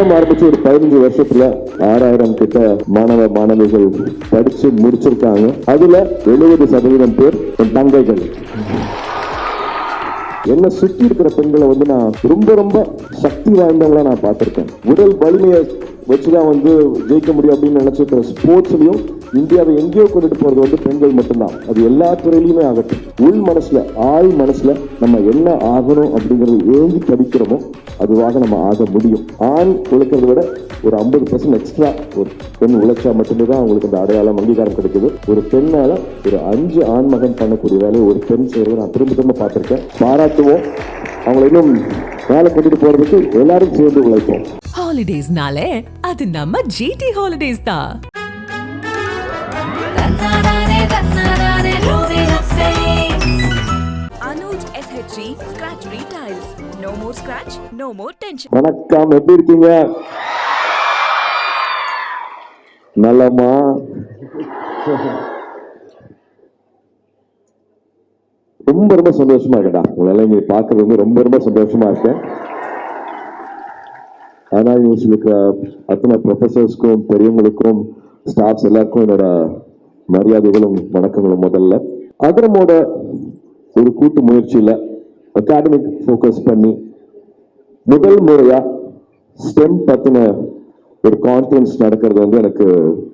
அகலம் ஆரம்பிச்சு ஒரு பதினஞ்சு வருஷத்துல ஆறாயிரம் கிட்ட மாணவ மாணவிகள் படிச்சு முடிச்சிருக்காங்க. அதுல எழுபது சதவீதம் பேர் என் தங்கைகள். என்ன சுற்றி இருக்கிற பெண்களை வந்து நான் ரொம்ப ரொம்ப சக்தி வாய்ந்தவங்களா நான் பார்த்திருக்கேன். உடல் வலிமையை வச்சுதான் வந்து ஜெயிக்க முடியும் அப்படின்னு நினைச்சிருக்கிற ஸ்போர்ட்ஸ்லயும் இந்தியாவை எங்கேயோ கொண்டுட்டு போறது வந்து பெண்கள் மட்டும்தான். அது எல்லா துறையிலுமே ஆகட்டும். உள் மனசுல ஆள் மனசுல நம்ம என்ன ஆகணும் அப்படிங்கறது ஏங்கி படிக்கிறோமோ அதுவாக நம்ம ஆக முடியும். ஆண் உழைக்கிறத விட ஒரு ஐம்பது பர்சன்ட் எக்ஸ்ட்ரா ஒரு பெண் உழைச்சா மட்டுமே தான் அவங்களுக்கு அந்த அடையாளம் அங்கீகாரம் கிடைக்குது. ஒரு பெண்ணால ஒரு அஞ்சு ஆண் மகன் பண்ணக்கூடிய வேலையை ஒரு பெண் செய்யறதை நான் திரும்ப திரும்ப பார்த்திருக்கேன். பாராட்டுவோம். அவங்களை இன்னும் வேலை கொண்டுட்டு போறதுக்கு எல்லாரும் சேர்ந்து உழைப்போம். ஹாலிடேஸ்னாலே அது நம்ம ஜிடி ஹாலிடேஸ் தான். Anuj no more scratch no more tension வணக்கம் எப்படி இருக்கீங்க? நலமா? ரொம்ப ரொம்ப சந்தோஷமா இருக்கடா உங்களால இங்க பாக்குறது வந்து ரொம்ப ரொம்ப சந்தோஷமா இருக்கேன். ஆனா யூனிவர்சிட்டிக்கு அத்தனை ப்ரொஃபஸர்ஸ்க்கும் பெரியவங்களுக்கும் ஸ்டாஃப்ஸ் எல்லாருக்கும் என்னோட மரியாதைகளும் வணக்கங்களும் முதல்ல. அகரமோட ஒரு கூட்டு முயற்சியில அகாடமிக் ஃபோக்கஸ் பண்ணி முதல் முறையா ஸ்டெம் பத்தின ஒரு கான்ஃபரன்ஸ் நடக்கிறது வந்து எனக்கு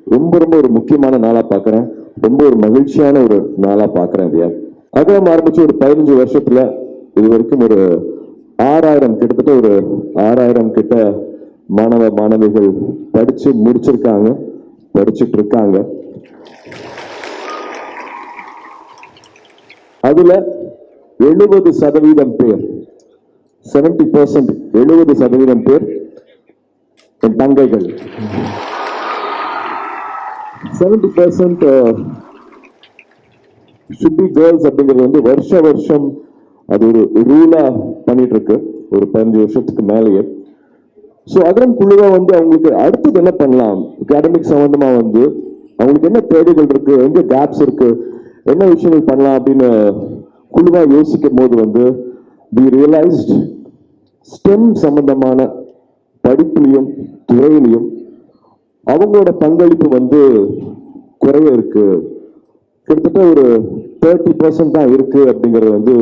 ரொம்ப ரொம்ப ஒரு முக்கியமான நாளா பார்க்குறேன் ரொம்ப ஒரு மகிழ்ச்சியான ஒரு நாளா பார்க்கறேன் இதையா அகலம் ஆரம்பிச்சு ஒரு பதினஞ்சு வருஷத்துல இது வரைக்கும் ஒரு ஆறாயிரம் கிட்டத்தட்ட ஒரு ஆறாயிரம் கிட்ட மாணவ மாணவிகள் படிச்சு முடிச்சிருக்காங்க. படிச்சுட்டு இருக்காங்க. அதுல எழுபது சதவீதம் பேர் செவன்டி பர்சன்ட் எழுபது சதவீதம் பேர் என் தங்கைகள். Seventy percent should be girls அப்படிங்கிறது வந்து வருஷ வருஷம் அது ஒரு ரூலா பண்ணிட்டு இருக்கு ஒரு பதினஞ்சு வருஷத்துக்கு மேலேயே. ஸோ அகரம் குழுவாக வந்து அவங்களுக்கு அடுத்தது என்ன பண்ணலாம்? அகாடமிக் சம்மந்தமாக வந்து அவங்களுக்கு என்ன தேவைகள் இருக்கு? எங்க கேப்ஸ் இருக்கு? என்ன விஷயங்கள் பண்ணலாம் அப்படின்னு குழுவாக யோசிக்கும் போது வந்து வி ரியலைஸ்ட் ஸ்டெம் சம்பந்தமான படிப்புலையும் துறையிலையும் அவங்களோட பங்களிப்பு வந்து குறைய இருக்கு. கிட்டத்தட்ட ஒரு தேர்ட்டி பர்சன்ட் தான் இருக்கு அப்படிங்கிறது வந்து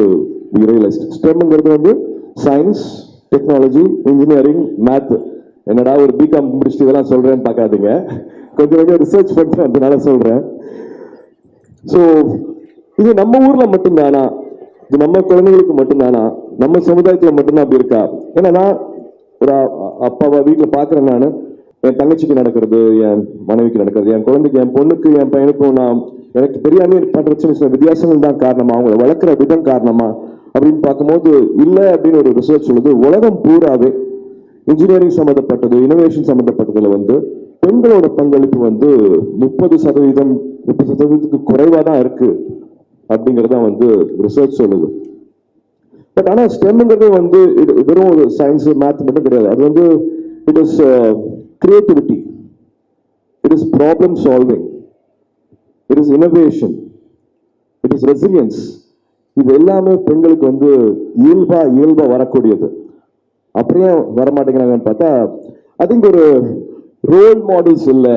ரியலைஸ்ட் ஸ்டெம்ங்கிறது வந்து சயின்ஸ் டெக்னாலஜி இன்ஜினியரிங் மேத் என்னடா ஒரு பிகாம் முடிச்சுட்டு இதெல்லாம் சொல்றேன்னு பார்க்காதீங்க. கொஞ்சம் கொஞ்சம் ரிசர்ச் பண்ணுறேன் அதனால சொல்றேன். ஸோ இது நம்ம ஊர்ல மட்டும்தானா? இது நம்ம குழந்தைகளுக்கு மட்டும்தானா? நம்ம சமுதாயத்தில் மட்டும்தான் அப்படி இருக்கா? ஏன்னா நான் ஒரு அப்பாவை வீட்டில் பார்க்குறேன் நான். என் தங்கச்சிக்கு நடக்கிறது என் மனைவிக்கு நடக்கிறது என் குழந்தைக்கு என் பொண்ணுக்கு என் பையனுக்கும் நான் எனக்கு தெரியாமல் பண்ணுற சின்ன சின்ன வித்தியாசங்கள் தான் காரணமா? அவங்களை வளர்க்குற விதம் காரணமா? அப்படின்னு பார்க்கும்போது இல்லை அப்படின்னு ஒரு ரிசர்ச் சொல்லுது உலகம் பூராவே இன்ஜினியரிங் சம்மந்தப்பட்டது இனோவேஷன் சம்மந்தப்பட்டதுல வந்து பெண்களோட பங்களிப்பு வந்து முப்பது சதவீதம் முப்பது சதவீதத்துக்கு குறைவாக தான் இருக்கு. அப்படிங்கிறதான் வந்து ரிசர்ச் சொல்லுது. பட் ஆனால் ஸ்டெம்ங்கிறது வந்து இது வெறும் ஒரு சயின்ஸ் மேத் மட்டும் கிடையாது. அது வந்து it is creativity it is problem solving it is innovation it is resilience இது எல்லாமே பெண்களுக்கு வந்து இயல்பா இயல்பா வரக்கூடியது. அப்படியே வரமாட்டேங்கிறாங்கன்னு பார்த்தா ஐ திங்க் ஒரு ரோல் மாடல்ஸ் இல்லை.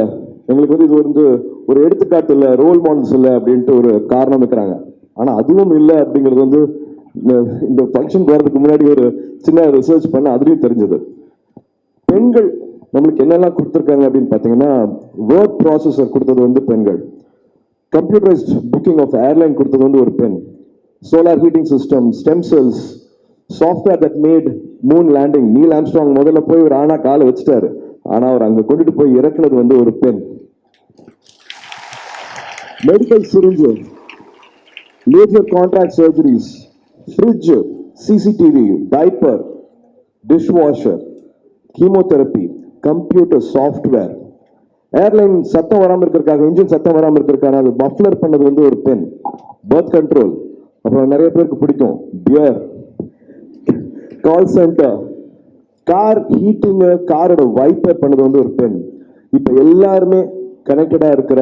எங்களுக்கு வந்து இது வந்து ஒரு எடுத்துக்காட்டு இல்லை ரோல் மாடல்ஸ் இல்லை அப்படின்ட்டு ஒரு காரணம் இருக்கிறாங்க. ஆனால் அதுவும் இல்லை அப்படிங்கிறது வந்து இந்த- இந்த ஃபங்க்ஷன் போகிறதுக்கு முன்னாடி ஒரு சின்ன ரிசர்ச் பண்ண அதுலேயும் தெரிஞ்சது. பெண்கள் நம்மளுக்கு என்னெல்லாம் கொடுத்துருக்காங்க அப்படின்னு பார்த்தீங்கன்னா வேர்ட் ப்ராசஸர் கொடுத்தது வந்து பெண்கள். கம்ப்யூட்டரைஸ்ட் புக்கிங் ஆஃப் ஏர்லைன் கொடுத்தது வந்து ஒரு பெண். Solar heating system stem cells software that made moon landing Neil Armstrong முதல்ல போய் ஒரு ஆனா காலை வச்சுட்டாரு. ஆனால் அவர் அங்கே கொண்டுட்டு போய் இறக்குனது வந்து ஒரு பெண். Medical syringe major contract surgeries fridge CCTV diaper dishwasher chemotherapy computer software airline சத்தம் வராமல் இருக்கிறதுக்காக இன்ஜின் சத்தம் வராமல் இருக்கிறதுக்காக அது பஃப்லர் பண்ணது வந்து ஒரு பென் பர்த் கண்ட்ரோல் அப்புறம் நிறைய பேருக்கு பிடிக்கும். Beer call centre car heating காரோட வைப்பர் பண்ணது வந்து ஒரு பெண் இப்போ எல்லாருமே கனெக்டடாக இருக்கிற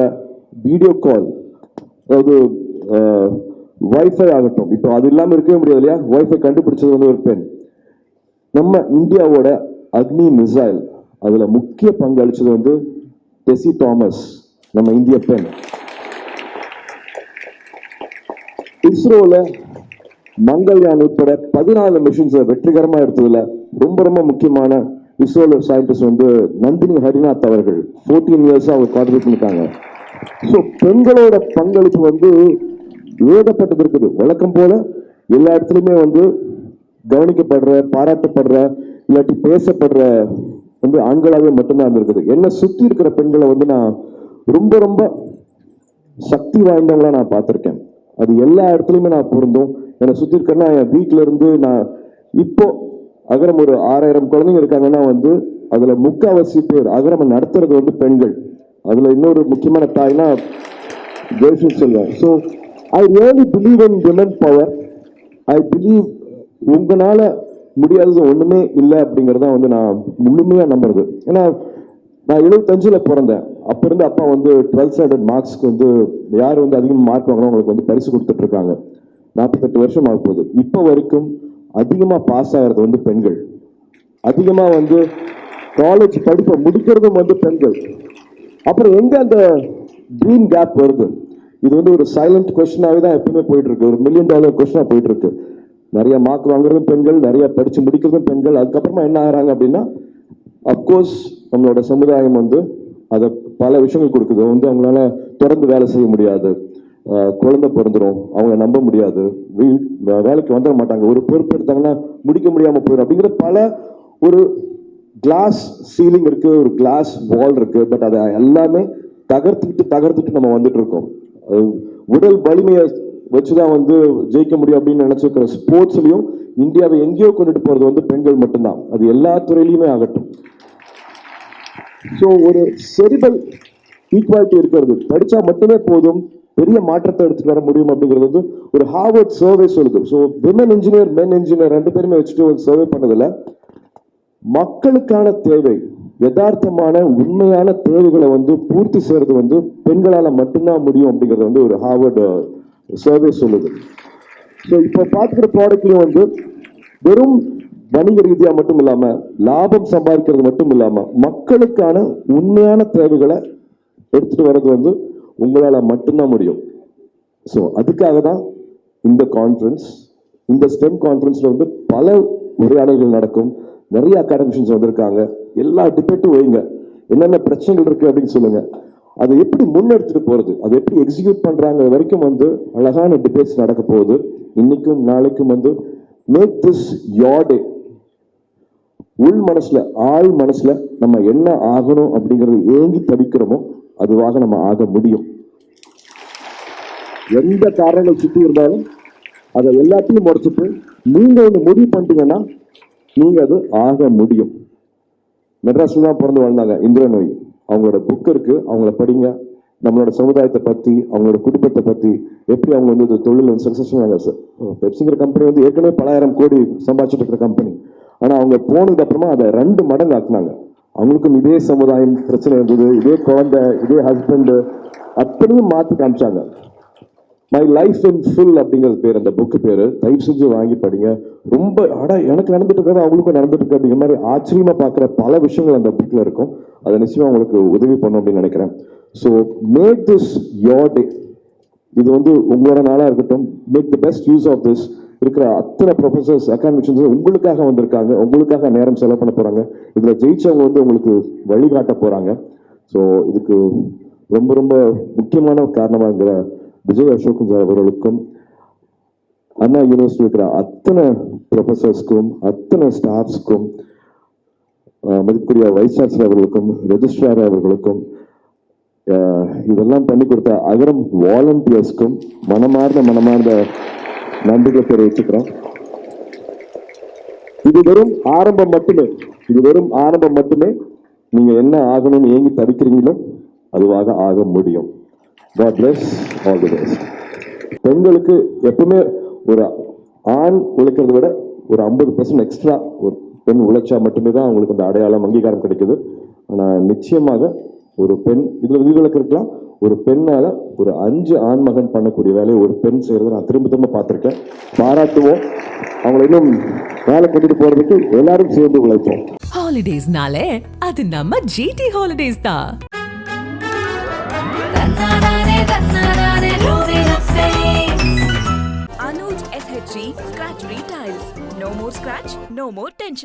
வீடியோ கால் அதாவது வைஃபை ஆகட்டும். இப்போ அது இல்லாமல் இருக்கவே முடியாது இல்லையா? வைஃபை கண்டுபிடிச்சது வந்து ஒரு பெண். நம்ம இந்தியாவோட அக்னி மிசைல் அதில் முக்கிய பங்கு அளிச்சது வந்து டெசி தாமஸ் நம்ம இந்திய பெண். இஸ்ரோவில் மங்கள்யான் உட்பட பதினாலு மிஷின்ஸை வெற்றிகரமாக எடுத்ததில் ரொம்ப ரொம்ப முக்கியமான இஸ்ரோல சயின்டிஸ்ட் வந்து நந்தினி ஹரிநாத் அவர்கள். ஃபோர்டீன் இயர்ஸாக அவர் கான்ட்ரிபியூட் பண்ணிருக்காங்க. ஸோ பெண்களோட பங்களிப்பு வந்து ஏகப்பட்டது இருக்குது. வழக்கம் போல எல்லா இடத்துலையுமே வந்து கவனிக்கப்படுற பாராட்டப்படுற இல்லாட்டி பேசப்படுற வந்து ஆண்களாகவே மட்டும்தான் இருந்திருக்குது. என்னை சுற்றி இருக்கிற பெண்களை வந்து நான் ரொம்ப ரொம்ப சக்தி வாய்ந்தவங்களா நான் பார்த்துருக்கேன். அது எல்லா இடத்துலையுமே நான் பொருந்தும். என்னை சுற்றி இருக்கேன்னா என் வீட்டில இருந்து நான் இப்போ அகரம் ஒரு ஆறாயிரம் குழந்தைங்க இருக்காங்கன்னா வந்து அதுல முக்காவாசி பேர் அகரம் நடத்துறது வந்து பெண்கள். அதுல இன்னொரு முக்கியமான தாய்னா ஜெயஸ்ரீ சொல்லுவேன் so I really believe in women power I believe உங்களால் முடியாதது ஒன்றுமே இல்லை அப்படிங்கிறத வந்து நான் முழுமையாக நம்புறது. ஏன்னா நான் எழுபத்தஞ்சில் பிறந்தேன். அப்போ இருந்து அப்பா வந்து டுவெல்த் ஸ்டாண்டர்ட் மார்க்ஸ்க்கு வந்து யார் வந்து அதிகமாக மார்க் வாங்குறோம் அவங்களுக்கு வந்து பரிசு கொடுத்துட்ருக்காங்க நாற்பத்தெட்டு வருஷம் ஆக போகுது. இப்போ வரைக்கும் அதிகமாக பாஸ் ஆகிறது வந்து பெண்கள். அதிகமாக வந்து காலேஜ் படிப்பை முடிக்கிறதும் வந்து பெண்கள். அப்புறம் எங்கே அந்த ட்ரீம் கேப் வருது? இது வந்து ஒரு சைலண்ட் கொஸ்டினாகவே தான் எப்பவுமே போயிட்டு இருக்கு ஒரு மில்லியன் டாலர் கொஸ்டினாக போயிட்டு இருக்கு நிறைய மார்க் வாங்குறதும் பெண்கள் நிறைய படிச்சு முடிக்கிறதும் பெண்கள். அதுக்கப்புறமா என்ன ஆகிறாங்க அப்படின்னா அப்கோர்ஸ் நம்மளோட சமுதாயம் வந்து அதை பல விஷயங்கள் கொடுக்குது. வந்து அவங்களால தொடர்ந்து வேலை செய்ய முடியாது. குழந்தை பிறந்துரும். அவங்கள நம்ப முடியாது. வீ- வேலைக்கு வந்துட மாட்டாங்க. ஒரு பொறுப்பு எடுத்தாங்கன்னா முடிக்க முடியாமல் போயிடும் அப்படிங்கிற பல ஒரு கிளாஸ் சீலிங் இருக்குது ஒரு கிளாஸ் வால் இருக்குது பட் அதை எல்லாமே தகர்த்துக்கிட்டு தகர்த்துட்டு நம்ம வந்துட்டு இருக்கோம். உடல் வலிமையை வச்சுதான் வந்து ஜெயிக்க முடியும் அப்படின்னு நினைச்சிருக்கிற ஸ்போர்ட்ஸ்லயும் இந்தியாவை எங்கேயோ கொண்டுட்டு போறது வந்து பெண்கள் மட்டும்தான். அது எல்லா துறையிலுமே ஆகட்டும். ஸோ ஒரு செரிபல் ஈக்குவாலிட்டி இருக்கிறது. படிச்சா மட்டுமே போதும் பெரிய மாற்றத்தை எடுத்துட்டு வர முடியும் அப்படிங்கிறது வந்து ஒரு ஹார்வர்ட் சர்வே சொல்லுது. So women engineer men engineer ரெண்டு பேருமே வச்சுட்டு ஒரு சர்வே பண்ணதில் மக்களுக்கான தேவை யதார்த்தமான உண்மையான தேவைகளை வந்து பூர்த்தி செய்யறது வந்து பெண்களால் மட்டும்தான் முடியும் அப்படிங்கிறது வந்து ஒரு ஹார்வர்டு சர்வே சொல்லுது. ஸோ இப்போ பார்த்துக்கிற ப்ராடக்ட்லையும் வந்து வெறும் வணிக ரீதியாக மட்டும் இல்லாமல் லாபம் சம்பாதிக்கிறது மட்டும் இல்லாமல் மக்களுக்கான உண்மையான தேவைகளை எடுத்துகிட்டு வர்றது வந்து உங்களால் மட்டும்தான் முடியும். ஸோ அதுக்காக தான் இந்த கான்ஃபரன்ஸ் இந்த ஸ்டெம் கான்ஃபரன்ஸில் வந்து பல உரையாடல்கள் நடக்கும். நிறைய அகாடமிஷன்ஸ் வந்திருக்காங்க. எல்லா டிபேட்டும் வைங்க. என்னென்ன பிரச்சனைகள் இருக்கு அப்படின்னு சொல்லுங்க. அதை எப்படி முன்னெடுத்துட்டு போறது? அதை எப்படி எக்ஸிக்யூட் பண்றாங்க வரைக்கும் வந்து அழகான டிபேட்ஸ் நடக்க போகுது. இன்னைக்கும் நாளைக்கும் வந்து மேக் திஸ் யார்டே உள் மனசுல ஆள் மனசுல நம்ம என்ன ஆகணும் அப்படிங்கறது ஏங்கி தவிக்கிறோமோ அதுவாக நம்ம ஆக முடியும். எந்த காரணங்கள் சுற்றி இருந்தாலும் அதை எல்லாத்தையும் முடிச்சுட்டு நீங்க ஒன்று முடிவு பண்ணிட்டீங்கன்னா நீங்க அது ஆக முடியும். மெட்ராஸில் தான் பிறந்து வாழ்ந்தாங்க இந்திர நோய். அவங்களோட புக் இருக்கு அவங்கள படிங்க. நம்மளோட சமுதாயத்தை பத்தி அவங்களோட குடும்பத்தை பத்தி எப்படி அவங்க வந்து இந்த தொழில் வந்து சக்சஸ்ஃபுல் பெப்சிங்கிற கம்பெனி வந்து ஏற்கனவே பலாயிரம் கோடி சம்பாதிச்சுட்டு இருக்கிற கம்பெனி ஆனா அவங்க போனதுக்கு அப்புறமா அதை ரெண்டு மடங்கு ஆக்குனாங்க. அவங்களுக்கும் இதே சமுதாயம் பிரச்சனை இருந்தது இதே குழந்தை இதே ஹஸ்பண்ட் அத்தனையும் மாற்றி காமிச்சாங்க. மை லைஃப் இன் ஃபுல் அப்படிங்கிறது பேர். அந்த புக்கு பேர். தயவு செஞ்சு வாங்கி படிங்க. ரொம்ப அட எனக்கு நடந்துட்டு இருக்காது அவங்களுக்கும் நடந்துட்டு இருக்கு அப்படிங்கிற மாதிரி ஆச்சரியமாக பார்க்குற பல விஷயங்கள் அந்த புக்கில் இருக்கும். அதை நிச்சயமாக உங்களுக்கு உதவி பண்ணும் அப்படின்னு நினைக்கிறேன். So make this your day இது வந்து உங்களோட நாளாக இருக்கட்டும். Make the best use of this இருக்கிற அத்தனை ப்ரொஃபசர்ஸ் அகாடமிஷன்ஸ் உங்களுக்காக வந்திருக்காங்க. உங்களுக்காக நேரம் செலவு பண்ண போகிறாங்க இதில் ஜெயிச்சவங்க வந்து உங்களுக்கு வழிகாட்ட போகிறாங்க ஸோ இதுக்கு ரொம்ப ரொம்ப முக்கியமான காரணமாக இருக்கிற விஜய் அசோக் அவர்களுக்கும் அண்ணா யூனிவர்சிட்டி இருக்கிற அத்தனை ப்ரொஃபஸர்ஸ்க்கும் அத்தனை ஸ்டாஃப்ஸ்க்கும் மதிப்புக்குரிய வைஸ் சான்சலர் அவர்களுக்கும் ரெஜிஸ்ட்ரார் அவர்களுக்கும் இதெல்லாம் பண்ணி கொடுத்த அகரம் வாலண்டியர்ஸ்க்கும் மனமார்ந்த மனமார்ந்த நம்பிக்கை தெரிவிச்சுக்கிறோம். இது வெறும் ஆரம்பம் மட்டுமே. இது வெறும் ஆரம்பம் மட்டுமே. நீங்க என்ன ஆகணும்னு ஏங்கி தவிக்கிறீங்களோ அதுவாக ஆக முடியும். God bless all the best பெண்களுக்கு எப்பவுமே ஒரு ஆண் உழைக்கிறத விட ஒரு ஐம்பது பர்சன்ட் எக்ஸ்ட்ரா ஒரு பெண் உழைச்சா மட்டுமே தான் அவங்களுக்கு அந்த அடையாளம் அங்கீகாரம் கிடைக்குது. ஆனா நிச்சயமாக ஒரு பெண் இதுல விதிவிலக்கு இருக்கலாம் ஒரு பெண்ணால ஒரு அஞ்சு ஆண் மகன் பண்ணக்கூடிய வேலையை ஒரு பெண் செய்யறதை நான் திரும்ப திரும்ப பார்த்திருக்கேன். பாராட்டுவோம். அவங்களை இன்னும் வேலை கொண்டுட்டு போறதுக்கு எல்லாரும் சேர்ந்து உழைப்போம். ஹாலிடேஸ்னாலே அது நம்ம ஜிடி ஹாலிடேஸ் தான். no more tension.